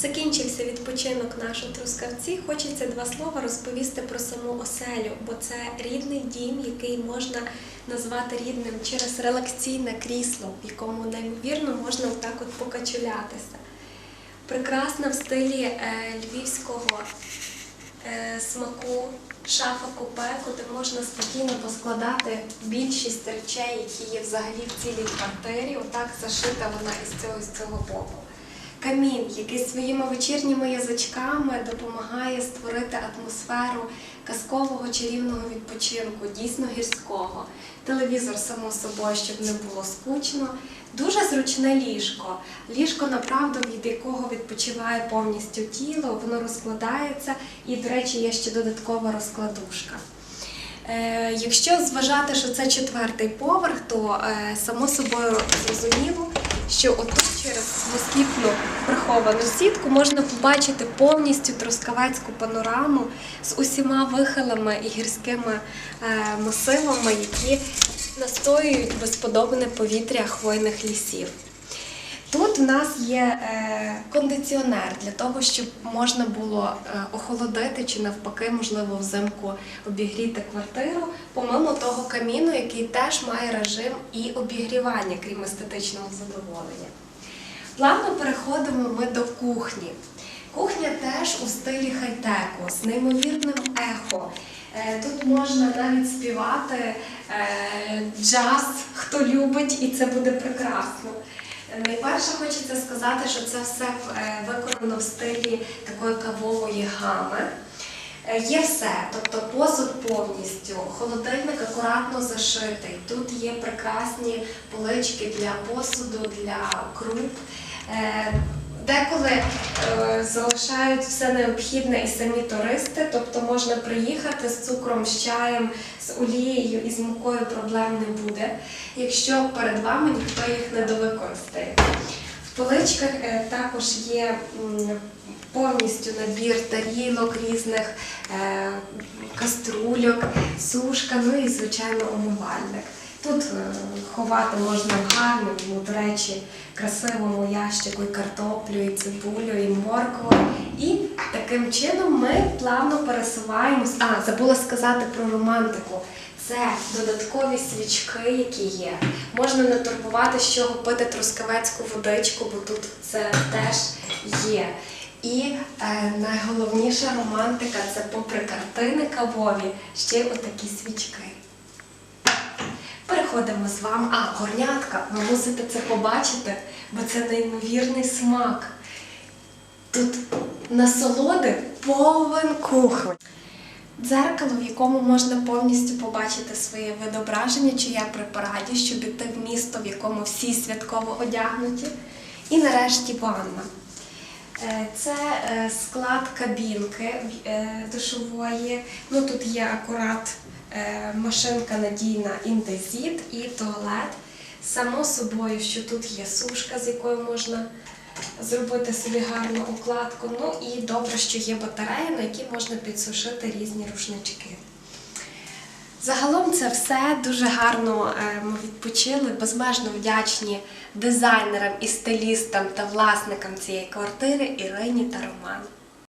Закінчився відпочинок наш у Трускавці. Хочеться два слова розповісти про саму оселю, бо це рідний дім, який можна назвати рідним через релаксійне крісло, в якому неймовірно можна отак от покачулятися. Прекрасна в стилі е, львівського е, смаку шафа купе, куди можна спокійно поскладати більшість речей, які є взагалі в цілій квартирі. Отак зашита вона із цього з цього боку. Камін, який своїми вечірніми язичками допомагає створити атмосферу казкового чарівного відпочинку, дійсно гірського. Телевізор, само собою, щоб не було скучно. Дуже зручне ліжко. Ліжко, направду, від якого відпочиває повністю тіло, воно розкладається, і, до речі, є ще додаткова розкладушка. Е, якщо зважати, що це четвертий поверх, то е, само собою зрозуміло, що отут москітну приховану сітку можна побачити повністю трускавецьку панораму з усіма вихилами і гірськими е, масивами, які настоюють безподобне повітря хвойних лісів. Тут в нас є е, кондиціонер для того, щоб можна було е, охолодити чи навпаки, можливо, взимку обігріти квартиру, помимо того каміну, який теж має режим і обігрівання, крім естетичного задоволення. Плавно переходимо ми до кухні. Кухня теж у стилі хай-теку з неймовірним ехо. Е, Тут можна навіть співати е, джаз, хто любить, і це буде прекрасно. Е, Найперше хочеться сказати, що це все виконано в стилі такої кавової гами. Е, Є все, тобто посуд повністю, холодильник акуратно зашитий. Тут є прекрасні полички для посуду, для круп. Е, Деколи е, залишають все необхідне і самі туристи, тобто можна приїхати з цукром, з чаєм, з олією і з мукою проблем не буде, якщо перед вами ніхто їх не довикористає. Поличках е, також є повністю набір тарілок різних, е, каструльок, сушка, ну і звичайно умивальник. Тут е, ховати можна в гарному, до речі, красивому ящику і картоплю, і цибулю, і моркву. І таким чином ми плавно пересуваємось. А, забула сказати про романтику. Це додаткові свічки, які є. Можна не турбувати, чого пити трускавецьку водичку, бо тут це теж є. І е, найголовніша романтика це попри картини кавові, ще й отакі свічки. Переходимо з вами. А, горнятка, ви мусите це побачити, бо це неймовірний смак. Тут насолоди повен кухонь. Дзеркало, в якому можна повністю побачити своє відображення, чи я при параді, щоб іти в місто, в якому всі святково одягнуті. І нарешті ванна. Е, Це е, склад кабінки е, душової. Ну, тут є акурат машинка надійна індезіт і туалет. Само собою, що тут є сушка, з якою можна зробити собі гарну укладку. Ну і добре, що є батарея, на якій можна підсушити різні рушнички. Загалом це все дуже гарно е, ми відпочили, безмежно вдячні дизайнерам і стилістам та власникам цієї квартири Ірині та Роману.